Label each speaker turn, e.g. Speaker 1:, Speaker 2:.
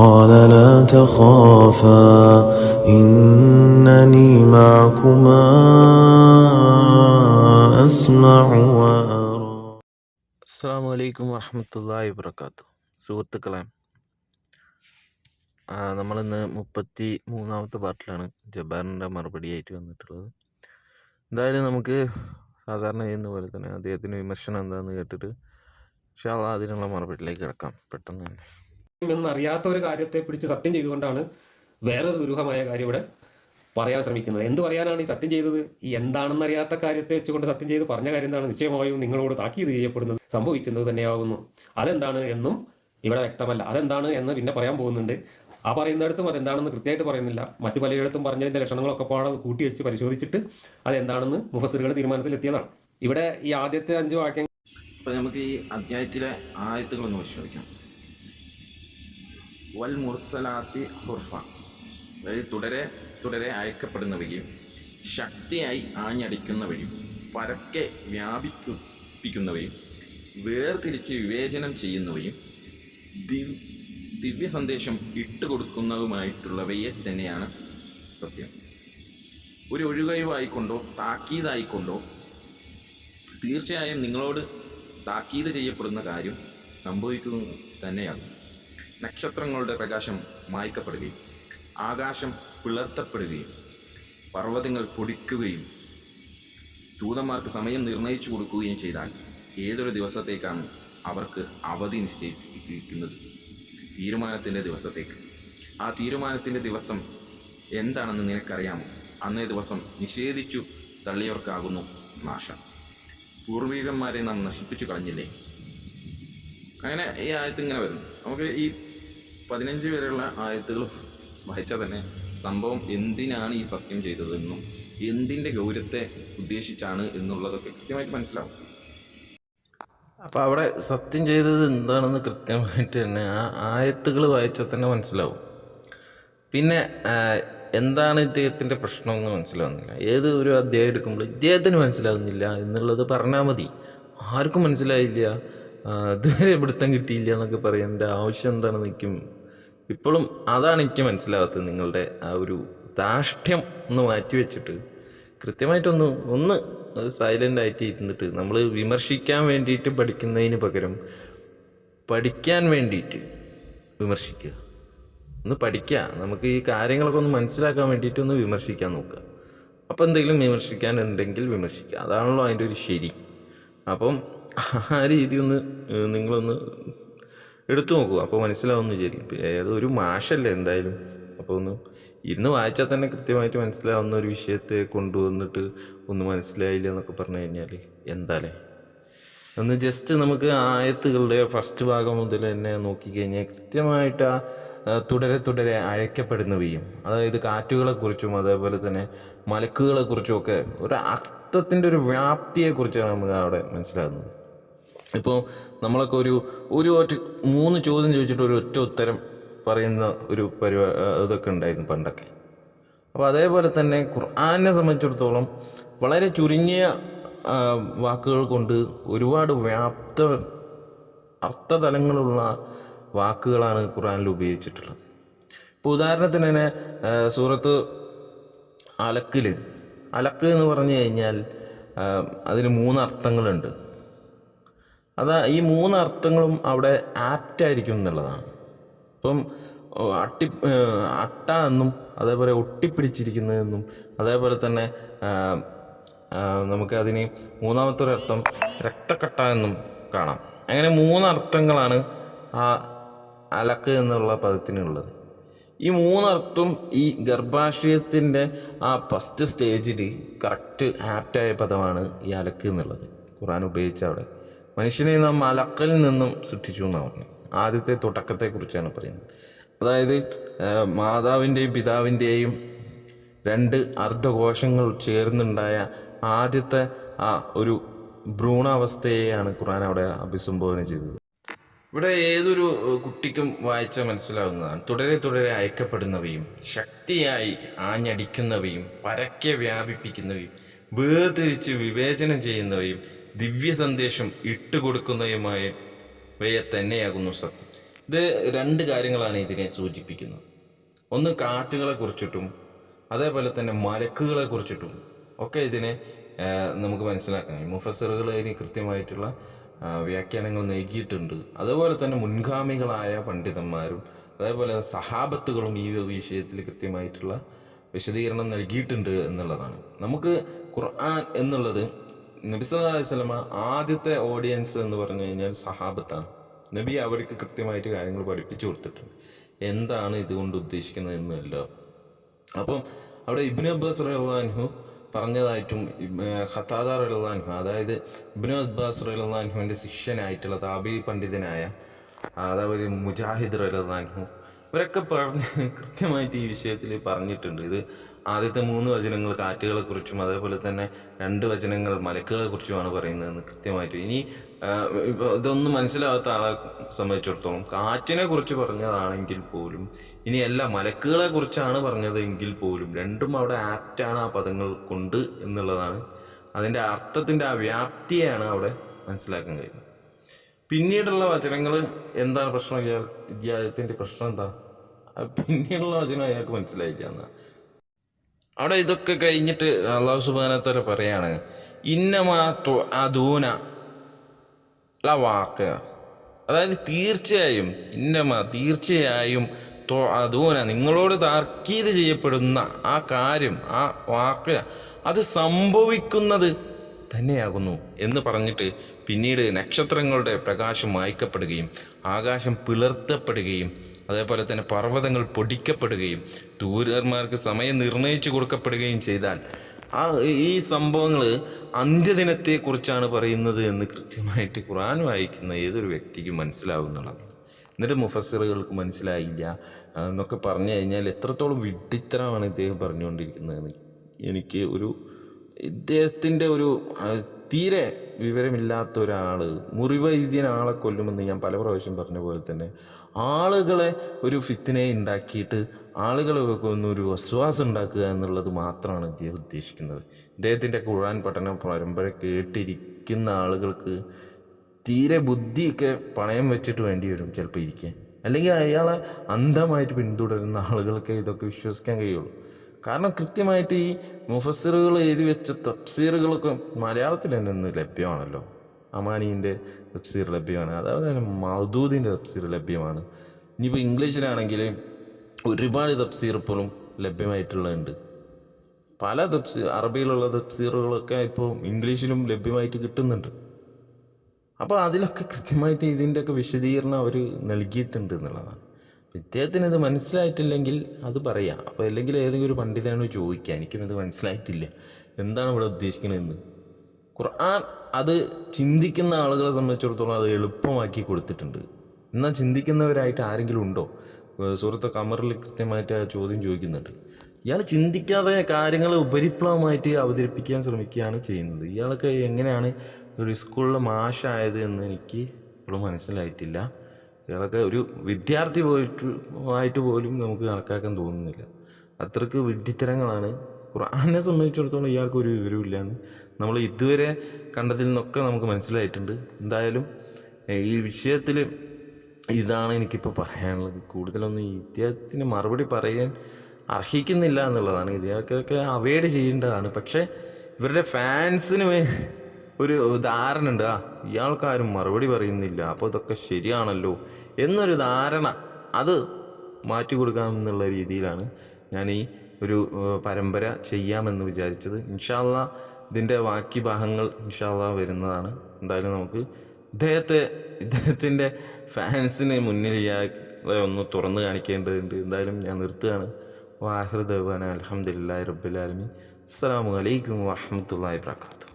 Speaker 1: قال لا تخافا إنني معكما أسمع وأرى
Speaker 2: അസ്സാം വലൈക്കും വറഹമത്തല്ലാഹി വർക്കാത്തു സുഹൃത്തുക്കളെ ആ, നമ്മളിന്ന് മുപ്പത്തി മൂന്നാമത്തെ പാർട്ടിലാണ് ജബ്ബാറിൻ്റെ മറുപടിയായിട്ട് വന്നിട്ടുള്ളത് എന്തായാലും നമുക്ക് സാധാരണ ചെയ്യുന്ന പോലെ തന്നെ അദ്ദേഹത്തിൻ്റെ വിമർശനം എന്താണെന്ന് കേട്ടിട്ട് പക്ഷേ അതിനുള്ള മറുപടിയിലേക്ക് കിടക്കാം പെട്ടെന്ന് തന്നെ
Speaker 3: എന്നറിയാത്ത ഒരു കാര്യത്തെ പിടിച്ച് സത്യം ചെയ്തുകൊണ്ടാണ് വേറൊരു ദുരൂഹമായ കാര്യം ഇവിടെ പറയാൻ ശ്രമിക്കുന്നത്. എന്ത് പറയാനാണ് ഈ സത്യം ചെയ്തത്? ഈ എന്താണെന്നറിയാത്ത കാര്യത്തെ വെച്ചുകൊണ്ട് സത്യം ചെയ്ത് പറഞ്ഞ കാര്യം എന്താണ് നിശ്ചയമായും നിങ്ങളോട് താക്കീത് ചെയ്യപ്പെടുന്നത് സംഭവിക്കുന്നത് തന്നെയാവുന്നു. അതെന്താണ് എന്നും ഇവിടെ വ്യക്തമല്ല. അതെന്താണ് എന്ന് പിന്നെ പറയാൻ പോകുന്നുണ്ട്. ആ പറയുന്നിടത്തും അതെന്താണെന്ന് കൃത്യമായിട്ട് പറയുന്നില്ല. മറ്റു പലയിടത്തും പറഞ്ഞതിന്റെ ലക്ഷണങ്ങളൊക്കെ പാടെ കൂട്ടി വെച്ച് പരിശോധിച്ചിട്ട് അതെന്താണെന്ന് മുഫസറുകൾ തീരുമാനത്തിലെത്തിയതാണ്. ഇവിടെ ഈ ആദ്യത്തെ അഞ്ച് വാക്യങ്ങൾ
Speaker 2: അപ്പോൾ നമുക്ക് ഈ അധ്യായത്തിലെ ആയത്തുകളൊന്ന് പരിശോധിക്കാം. വൽ മുർസലാത്തി ഹുർഫ. അതായത് തുടരെ തുടരെ അയക്കപ്പെടുന്നവയും ശക്തിയായി ആഞ്ഞടിക്കുന്നവയും പരക്കെ വ്യാപിപ്പിക്കുന്നവയും വേർതിരിച്ച് വിവേചനം ചെയ്യുന്നവയും ദിവ ദിവ്യ സന്ദേശം ഇട്ടുകൊടുക്കുന്നതുമായിട്ടുള്ളവയെ തന്നെയാണ് സത്യം. ഒരു ഒഴുകഴിവായിക്കൊണ്ടോ താക്കീതായിക്കൊണ്ടോ തീർച്ചയായും നിങ്ങളോട് താക്കീത് ചെയ്യപ്പെടുന്ന കാര്യം സംഭവിക്കുന്നു തന്നെയാകും നക്ഷത്രങ്ങളുടെ പ്രകാശം മായ്ക്കപ്പെടുകയും ആകാശം പിളർത്തപ്പെടുകയും പർവതങ്ങൾ പൊടിക്കുകയും ദൂതന്മാർക്ക് സമയം നിർണയിച്ചു കൊടുക്കുകയും ചെയ്താൽ ഏതൊരു ദിവസത്തേക്കാണ് അവർക്ക് അവധി നിശ്ചയിപ്പിക്കുന്നത്? തീരുമാനത്തിന്റെ ദിവസത്തേക്ക്. ആ തീരുമാനത്തിന്റെ ദിവസം എന്താണെന്ന് നിനക്കറിയാമോ? അന്നേ ദിവസം നിഷേധിച്ചു തള്ളിയവർക്കാകുന്നു നാശം. പൂർവികന്മാരെ നാം നശിപ്പിച്ചു കളഞ്ഞില്ലേ? അങ്ങനെ ഈ ആയത്ത് ഇങ്ങനെ വരും നമുക്ക് ഈ പതിനഞ്ച് വരെയുള്ള ആയത്തുകൾ വായിച്ചാൽ തന്നെ സംഭവം എന്തിനാണ് ഈ സത്യം ചെയ്തതെന്നും എന്തിന്റെ ഗൗരവത്തെ ഉദ്ദേശിച്ചാണ് എന്നുള്ളതൊക്കെ കൃത്യമായിട്ട് മനസ്സിലാവും. അപ്പോൾ അവിടെ സത്യം ചെയ്തത് എന്താണെന്ന് കൃത്യമായിട്ട് തന്നെ ആ ആയത്തുകൾ വായിച്ചാൽ തന്നെ മനസ്സിലാവും. പിന്നെ എന്താണ് ഇദ്ദേഹത്തിന്റെ പ്രശ്നമെന്ന് മനസ്സിലാവുന്നില്ല. ഏത് ഒരു അധ്യായം എടുക്കുമ്പോൾ ഇദ്ദേഹത്തിന് മനസ്സിലാവുന്നില്ല എന്നുള്ളത് പറഞ്ഞാൽ മതി. ആർക്കും മനസ്സിലായില്ല. ഇതുവരെ പിടുത്തം കിട്ടിയില്ല എന്നൊക്കെ പറയേണ്ട ആവശ്യം എന്താണെന്ന് എനിക്കും ഇപ്പോഴും അതാണ് എനിക്ക് മനസ്സിലാവാത്തത് നിങ്ങളുടെ ആ ഒരു ധാഷ്ട്യം ഒന്ന് മാറ്റി വെച്ചിട്ട്. കൃത്യമായിട്ടൊന്ന് ഒന്ന് സൈലന്റ് ആയിട്ട് ഇരുന്നിട്ട് നമ്മൾ വിമർശിക്കാൻ വേണ്ടിയിട്ട് പഠിക്കുന്നതിന് പകരം പഠിക്കാൻ വേണ്ടിയിട്ട് വിമർശിക്കുക. ഒന്ന് പഠിക്കുക. നമുക്ക് ഈ കാര്യങ്ങളൊക്കെ ഒന്ന് മനസ്സിലാക്കാൻ വേണ്ടിയിട്ട് ഒന്ന് വിമർശിക്കാൻ നോക്കുക. അപ്പോൾ എന്തെങ്കിലും വിമർശിക്കാൻ ഉണ്ടെങ്കിൽ വിമർശിക്കുക. അതാണല്ലോ അതിന്റെ ഒരു ശരി. അപ്പം ആ രീതി ഒന്ന് നിങ്ങളൊന്ന് എടുത്തു നോക്കൂ. അപ്പോൾ മനസ്സിലാവുമെന്ന് വിചാരിക്കും. ഏതൊരു മാഷല്ലേ എന്തായാലും. അപ്പോൾ ഒന്ന് ഇരുന്ന് വായിച്ചാൽ തന്നെ കൃത്യമായിട്ട് മനസ്സിലാവുന്ന ഒരു വിഷയത്തെ കൊണ്ടുവന്നിട്ട് ഒന്ന് മനസ്സിലായില്ല എന്നൊക്കെ പറഞ്ഞു കഴിഞ്ഞാൽ എന്താലേ? ഒന്ന് ജസ്റ്റ് നമുക്ക് ആയത്തുകളുടെ ഫസ്റ്റ് ഭാഗം മുതൽ തന്നെ നോക്കിക്കഴിഞ്ഞാൽ കൃത്യമായിട്ട് ആ തുടരെ തുടരെ അയക്കപ്പെടുന്നവയും അതായത് കാറ്റുകളെക്കുറിച്ചും അതേപോലെ തന്നെ മലക്കുകളെക്കുറിച്ചും ഒക്കെ ഒരു അർത്ഥത്തിന്റെ ഒരു വ്യാപ്തിയെക്കുറിച്ചാണ് നമുക്ക് അവിടെ മനസ്സിലാകുന്നത് ഇപ്പോൾ നമ്മളൊക്കെ ഒരു ഒരു ഒറ്റ മൂന്ന് ചോദ്യം ചോദിച്ചിട്ട് ഒരു ഒറ്റ ഉത്തരം പറയുന്ന ഒരു പരിപാ ഇതൊക്കെ ഉണ്ടായിരുന്നു പണ്ടൊക്കെ. അപ്പോൾ അതേപോലെ തന്നെ ഖുർആാനെ സംബന്ധിച്ചിടത്തോളം വളരെ ചുരുങ്ങിയ വാക്കുകൾ കൊണ്ട് ഒരുപാട് വ്യാപ്ത അർത്ഥതലങ്ങളുള്ള വാക്കുകളാണ് ഖുർആനിൽ ഉപയോഗിച്ചിട്ടുള്ളത്. ഇപ്പോൾ ഉദാഹരണത്തിന് തന്നെ സൂറത്ത് അലക്കിൽ അലക്ക് എന്ന് പറഞ്ഞു കഴിഞ്ഞാൽ അതിന് മൂന്ന് അർത്ഥങ്ങളുണ്ട്. അതാ ഈ മൂന്ന് അർത്ഥങ്ങളും അവിടെ ആപ്റ്റ് ആപ്റ്റായിരിക്കും എന്നുള്ളതാണ്. ഇപ്പം അട്ടി അട്ട എന്നും അതേപോലെ ഒട്ടിപ്പിടിച്ചിരിക്കുന്നതെന്നും അതേപോലെ തന്നെ നമുക്ക് അതിന് മൂന്നാമത്തെ ഒരു അർത്ഥം രക്തക്കട്ട എന്നും കാണാം. അങ്ങനെ മൂന്ന് അർത്ഥങ്ങളാണ് ആ അലക്ക് എന്നുള്ള പദത്തിനുള്ളത്. ഈ മൂന്നർത്ഥം ഈ ഗർഭാശയത്തിന്റെ ആ ഫസ്റ്റ് സ്റ്റേജിൽ കറക്റ്റ് ആപ്റ്റായ പദമാണ് ഈ അലക്ക് എന്നുള്ളത്. ഖുറാൻ ഉപയോഗിച്ച അവിടെ. മനുഷ്യനെ നാം അലക്കലിൽ നിന്നും സൃഷ്ടിച്ചു എന്നാണ്. ആദ്യത്തെ തുടക്കത്തെക്കുറിച്ചാണ് പറയുന്നത്. അതായത് മാതാവിന്റെയും പിതാവിന്റെയും രണ്ട് അർദ്ധകോശങ്ങൾ ചേർന്നുണ്ടായ ആദ്യത്തെ ആ ഒരു ഭ്രൂണാവസ്ഥയെയാണ് ഖുറാൻ അവിടെ അഭിസംബോധന ചെയ്തത്. ഇവിടെ ഏതൊരു കുട്ടിക്കും വായിച്ച മനസ്സിലാവുന്നതാണ്. തുടരെ തുടരെ അയക്കപ്പെടുന്നവയും ശക്തിയായി ആഞ്ഞടിക്കുന്നവയും പരക്കെ വ്യാപിപ്പിക്കുന്നവയും വേർതിരിച്ച് വിവേചനം ചെയ്യുന്നവയും ദിവ്യ സന്ദേശം ഇട്ടുകൊടുക്കുന്നതുമായ വയെ തന്നെയാകുന്നു സത്യം. ഇത് രണ്ട് കാര്യങ്ങളാണ് ഇതിനെ സൂചിപ്പിക്കുന്നത്. ഒന്ന് കാറ്റുകളെ കുറിച്ചിട്ടും അതേപോലെ തന്നെ മലക്കുകളെ കുറിച്ചിട്ടും ഒക്കെ ഇതിനെ നമുക്ക് മനസ്സിലാക്കാം. മുഫസറുകൾ അതിന് കൃത്യമായിട്ടുള്ള വ്യാഖ്യാനങ്ങൾ നൽകിയിട്ടുണ്ട്. അതുപോലെ തന്നെ മുൻഗാമികളായ പണ്ഡിതന്മാരും അതേപോലെ സഹാബത്തുകളും ഈ വിഷയത്തിൽ കൃത്യമായിട്ടുള്ള വിശദീകരണം നൽകിയിട്ടുണ്ട് എന്നുള്ളതാണ്. നമുക്ക് ഖുർആൻ എന്നുള്ളത് നബി സല്ലല്ലാഹു അലൈഹി ആദ്യത്തെ ഓഡിയൻസ് എന്ന് പറഞ്ഞു കഴിഞ്ഞാൽ സഹാബത്താണ്. നബി അവർക്ക് കൃത്യമായിട്ട് കാര്യങ്ങൾ പഠിപ്പിച്ചു കൊടുത്തിട്ടുണ്ട്. എന്താണ് ഇതുകൊണ്ട് ഉദ്ദേശിക്കുന്നത് എന്നല്ലോ അപ്പം അവിടെ ഇബ്നു അബ്ബാസ് റഹ്ലാൻഹു പറഞ്ഞതായിട്ടും ഖത്താദ റഹ്ലാൻഹു അതായത് ഇബ്നു അബ്ബാസ് റഹ്ലാൻഹുവിന്റെ ശിഷ്യനായിട്ടുള്ള താബി പണ്ഡിതനായ അതായത് മുജാഹിദ് റഹ്ലാൻഹു ഇവരൊക്കെ പറഞ്ഞ് കൃത്യമായിട്ട് ഈ വിഷയത്തിൽ പറഞ്ഞിട്ടുണ്ട്. ഇത് ആദ്യത്തെ മൂന്ന് വചനങ്ങൾ കാറ്റുകളെ കുറിച്ചും അതേപോലെ തന്നെ രണ്ട് വചനങ്ങൾ മലക്കുകളെ കുറിച്ചുമാണ് പറയുന്നതെന്ന് കൃത്യമായിട്ട്. ഇനി ഇതൊന്നും മനസ്സിലാവാത്ത ആളെ സംബന്ധിച്ചിടത്തോളം കാറ്റിനെ കുറിച്ച് പറഞ്ഞതാണെങ്കിൽ പോലും ഇനി എല്ലാ മലക്കുകളെ കുറിച്ചാണ് പറഞ്ഞതെങ്കിൽ പോലും രണ്ടും അവിടെ ആപ്റ്റാണ് ആ പദങ്ങൾ കൊണ്ട് എന്നുള്ളതാണ്. അതിന്റെ അർത്ഥത്തിന്റെ ആ വ്യാപ്തിയാണ് അവിടെ മനസ്സിലാക്കാൻ കഴിയുന്നത്. പിന്നീടുള്ള വചനങ്ങൾ എന്താണ് പ്രശ്നം? ഇദ്ദേഹത്തിന്റെ പ്രശ്നം എന്താ? പിന്നീടുള്ള വചനം അയാൾക്ക് മനസ്സിലായില്ല എന്നാ. അവിടെ ഇതൊക്കെ കഴിഞ്ഞിട്ട് അള്ളാഹു സുബാനത്തര പറയാണ് ഇന്നമാ അദൂന വാക്ക് അതായത് തീർച്ചയായും ഇന്നമ തീർച്ചയായും തോ നിങ്ങളോട് താർക്കീത് ചെയ്യപ്പെടുന്ന ആ കാര്യം ആ വാക്ക് അത് സംഭവിക്കുന്നത് തന്നെയാകുന്നു എന്ന് പറഞ്ഞിട്ട് പിന്നീട് നക്ഷത്രങ്ങളുടെ പ്രകാശം മായ്ക്കപ്പെടുകയും ആകാശം പിളർത്തപ്പെടുകയും അതേപോലെ തന്നെ പർവതങ്ങൾ പൊടിക്കപ്പെടുകയും ദൂരന്മാർക്ക് സമയം നിർണയിച്ചു കൊടുക്കപ്പെടുകയും ചെയ്താൽ ആ ഈ സംഭവങ്ങൾ അന്ത്യദിനത്തെക്കുറിച്ചാണ് പറയുന്നത് എന്ന് കൃത്യമായിട്ട് ഖുർആൻ വായിക്കുന്ന ഏതൊരു വ്യക്തിക്കും മനസ്സിലാവുന്നതാണ് എന്നിട്ട് മുഫസറുകൾക്ക് മനസ്സിലായില്ല എന്നൊക്കെ പറഞ്ഞു കഴിഞ്ഞാൽ എത്രത്തോളം വിഡിത്തരമാണ് ഇദ്ദേഹം പറഞ്ഞുകൊണ്ടിരിക്കുന്നത്. എനിക്ക് ഒരു ഇദ്ദേഹത്തിന്റെ ഒരു തീരെ വിവരമില്ലാത്ത ഒരാൾ മുറിവൈദ്യൻ ആളെ കൊല്ലുമെന്ന് ഞാൻ പല പ്രാവശ്യം പറഞ്ഞ പോലെ തന്നെ ആളുകളെ ഒരു ഫിത്തിനെ ഉണ്ടാക്കിയിട്ട് ആളുകളെ ഒന്നൊരു വിശ്വാസം ഉണ്ടാക്കുക എന്നുള്ളത് മാത്രമാണ് ഇദ്ദേഹം ഉദ്ദേശിക്കുന്നത്. ഇദ്ദേഹത്തിന്റെ ഖുർആൻ പഠന പരമ്പര കേട്ടിരിക്കുന്ന ആളുകൾക്ക് തീരെ ബുദ്ധിയൊക്കെ പണയം വെച്ചിട്ട് വേണ്ടി വരും ചിലപ്പോൾ ഇരിക്കാൻ. അല്ലെങ്കിൽ അയാളെ അന്ധമായിട്ട് പിന്തുടരുന്ന ആളുകൾക്ക് ഇതൊക്കെ വിശ്വസിക്കാൻ കഴിയുള്ളൂ. കാരണം കൃത്യമായിട്ട് ഈ മുഫസ്സിറുകൾ എഴുതി വെച്ച തഫ്സീറുകളൊക്കെ മലയാളത്തിൽ തന്നെ ഇന്ന് ലഭ്യമാണല്ലോ. അമാനീന്റെ തഫ്സീർ ലഭ്യമാണ്. അതുപോലെ തന്നെ മൗദൂദിന്റെ തഫ്സീർ ലഭ്യമാണ്. ഇനിയിപ്പോൾ ഇംഗ്ലീഷിലാണെങ്കിൽ ഒരുപാട് തഫ്സീർ ഇപ്പോഴും ലഭ്യമായിട്ടുള്ളതുണ്ട്. പല തഫ്സീർ അറബിയിലുള്ള തഫ്സീറുകളൊക്കെ ഇപ്പോൾ ഇംഗ്ലീഷിലും ലഭ്യമായിട്ട് കിട്ടുന്നുണ്ട്. അപ്പോൾ അതിലൊക്കെ കൃത്യമായിട്ട് ഇതിന്റെയൊക്കെ വിശദീകരണം അവർ നൽകിയിട്ടുണ്ട് എന്നുള്ളതാണ്. ഇദ്ദേഹത്തിന് ഇത് മനസ്സിലായിട്ടില്ലെങ്കിൽ അത് പറയാം. അപ്പോൾ അല്ലെങ്കിൽ ഏതെങ്കിലും ഒരു പണ്ഡിതനോട് ചോദിക്കുക എനിക്കും ഇത് മനസ്സിലായിട്ടില്ല. എന്താണ് ഇവിടെ ഉദ്ദേശിക്കുന്നതെന്ന് ഖുർആൻ അത് ചിന്തിക്കുന്ന ആളുകളെ സംബന്ധിച്ചിടത്തോളം അത് എളുപ്പമാക്കി കൊടുത്തിട്ടുണ്ട്. എന്നാൽ ചിന്തിക്കുന്നവരായിട്ട് ആരെങ്കിലും ഉണ്ടോ? സുഹൃത്ത് കമറിൽ കൃത്യമായിട്ട് ആ ചോദ്യം ചോദിക്കുന്നുണ്ട്. ഇയാൾ ചിന്തിക്കാതെ കാര്യങ്ങൾ ഉപരിപ്ലവമായിട്ട് അവതരിപ്പിക്കാൻ ശ്രമിക്കുകയാണ് ചെയ്യുന്നത്. ഇയാൾക്ക് എങ്ങനെയാണ് ഒരു സ്കൂളിലെ മാഷായത് എന്ന് എനിക്ക് ഇപ്പോഴും മനസ്സിലായിട്ടില്ല. ഇയാളൊക്കെ ഒരു വിദ്യാർത്ഥി പോയിട്ട് ആയിട്ട് പോലും നമുക്ക് കണക്കാക്കാൻ തോന്നുന്നില്ല. അത്രയ്ക്ക് വിഡ്ഢിത്തരങ്ങളാണ്. ഖുർആനെ സംബന്ധിച്ചിടത്തോളം ഇയാൾക്ക് ഒരു നമ്മൾ ഇതുവരെ കണ്ടതിൽ നിന്നൊക്കെ നമുക്ക് മനസ്സിലായിട്ടുണ്ട്. എന്തായാലും ഈ വിഷയത്തിൽ ഇതാണ് എനിക്കിപ്പോൾ പറയാനുള്ളത്. കൂടുതലൊന്നും ഇദ്ദേഹത്തിന് മറുപടി പറയാൻ അർഹിക്കുന്നില്ല എന്നുള്ളതാണ്. ഇദ്ദേഹത്തിനൊക്കെ അവോയ്ഡ് ചെയ്യേണ്ടതാണ്. പക്ഷേ ഇവരുടെ ഫാൻസിന് ഒരു ധാരണ ഉണ്ട്. ആ ഇയാൾക്കാരും മറുപടി പറയുന്നില്ല. അപ്പോൾ ഇതൊക്കെ ശരിയാണല്ലോ. എന്നൊരു ധാരണ അത് മാറ്റി കൊടുക്കാമെന്നുള്ള രീതിയിലാണ് ഞാൻ ഈ ഒരു പരമ്പര ചെയ്യാമെന്ന് വിചാരിച്ചത്. ഇൻഷാല്ല ഇതിന്റെ ബാക്കി ഭാഗങ്ങൾ ഇൻഷാല്ല വരുന്നതാണ്. എന്തായാലും നമുക്ക് ഇദ്ദേഹത്തെ ഇദ്ദേഹത്തിന്റെ ഫാൻസിന് മുന്നിൽ ഇയാളെ ഒന്ന് തുറന്നു കാണിക്കേണ്ടതുണ്ട്. എന്തായാലും ഞാൻ നിർത്തുകയാണ്. വാഹിർ ദേവാന അലഹമുല്ലാ റബ്ബുലാലമി അസ്സാം വലൈക്കും വാഹമത്തല്ലാ വാത്തു